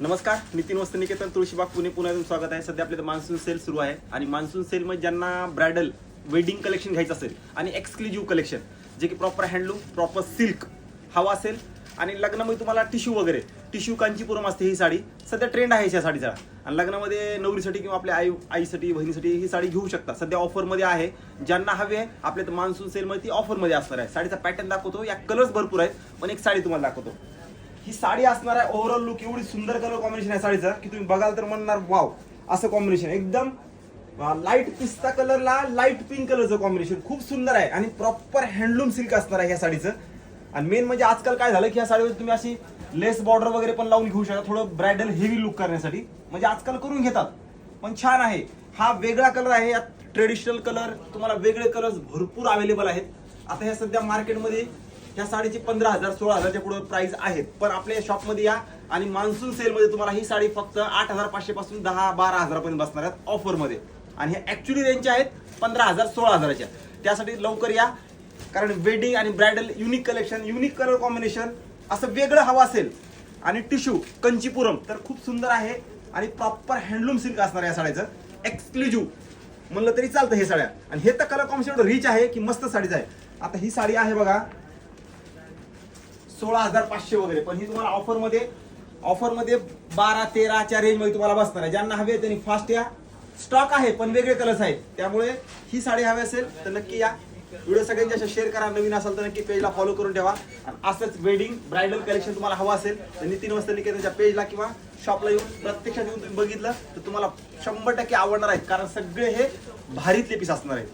नमस्कार नितीन वस्त निकेतन तुळशीबाग पुणे पुण्यातून स्वागत आहे. सध्या आपल्या मान्सून सेल सुरू आहे. आणि मान्सून सेल मध्ये ज्यांना ब्रायडल वेडिंग कलेक्शन घ्यायचं असेल आणि एक्सक्लुझिव्ह कलेक्शन जे की प्रॉपर हँडलूम प्रॉपर सिल्क हवा असेल. आणि लग्नामध्ये तुम्हाला टिश्यू वगैरे टिश्यू कांचीपुरम असते ही साडी. सध्या ट्रेंड आहे या साडीचा. आणि लग्नामध्ये नवरीसाठी किंवा आपल्या आई आईसाठी बहिणीसाठी ही साडी घेऊ शकता. सध्या ऑफरमध्ये आहे. ज्यांना हवी आहे आपल्या मान्सून सेलमध्ये ती ऑफरमध्ये असणार आहे. साडीचा पॅटर्न दाखवतो. या कलर्स भरपूर आहेत पण एक साडी तुम्हाला दाखवतो. ही साडी असणार आहे ओव्हरऑल लुक एवढी सुंदर कलर कॉम्बिनेशन आहे साडीचं की तुम्ही बघाल तर म्हणणार वाव असं कॉम्बिनेशन एकदम लाइट पिस्ता कलरला लाइट पिंक कलरचं कॉम्बिनेशन खूप सुंदर आहे आणि प्रॉपर हँडलूम सिल्क असणार आहे ह्या साडीचं. आणि मेन म्हणजे आजकाल काय झालं की या साडीवर तुम्ही अशी लेस बॉर्डर वगैरे पण लावून घेऊ शकता थोडं ब्रायडल हेवी लुक करण्यासाठी. म्हणजे आजकाल करून घेतात पण छान आहे. हा वेगळा कलर आहे यात ट्रेडिशनल कलर तुम्हाला वेगळे कलर्स भरपूर अवेलेबल आहेत. आता ह्या सध्या मार्केटमध्ये ह्या साडीची पंधरा हजार सोळा हजारच्या पुढे प्राइस आहेत. पण आपल्या शॉपमध्ये या आणि मान्सून सेलमध्ये तुम्हाला ही साडी फक्त आठ हजार पाचशे पासून दहा बारा हजारापर्यंत बसणार आहेत ऑफरमध्ये आणि हे ॲक्च्युली रेंजच्या आहेत पंधरा हजार सोळा हजाराच्या. त्यासाठी लवकर या कारण वेडिंग आणि bridal unique collection unique colour combination असं वेगळं हवं असेल. आणि टिश्यू कंचीपुरम तर खूप सुंदर आहे. आणि प्रॉपर हँडलूम सिल्क असणार या साड्याचं एक्सक्लुझिव्ह म्हणलं तरी चालतं हे साड्या. आणि हे तर कलर कॉम्बिनेशन रिच आहे की मस्त साडीचं आहे. आता ही साडी आहे बघा. सोळा हजार पाचशे वगैरे. पण ही तुम्हाला ऑफरमध्ये ऑफरमध्ये बारा तेराच्या रेंजमध्ये तुम्हाला बसणार आहे. ज्यांना हवे त्यांनी फास्ट या. स्टॉक आहे पण वेगळे कलर्स आहेत. त्यामुळे ही साडी हवी असेल तर नक्की या. व्हिडिओ सगळ्यांच्या शेअर करा. नवीन असेल तर नक्की पेजला फॉलो करून ठेवा. आणि असंच वेडिंग ब्रायडल कलेक्शन तुम्हाला हवं असेल तर नितीन वस्त्र निकेतनच्या पेजला किंवा शॉपला येऊन प्रत्यक्षात येऊन तुम्ही बघितलं तर तुम्हाला शंभर टक्के आवडणार आहेत. कारण सगळे हे भारीतले पीस असणार आहेत.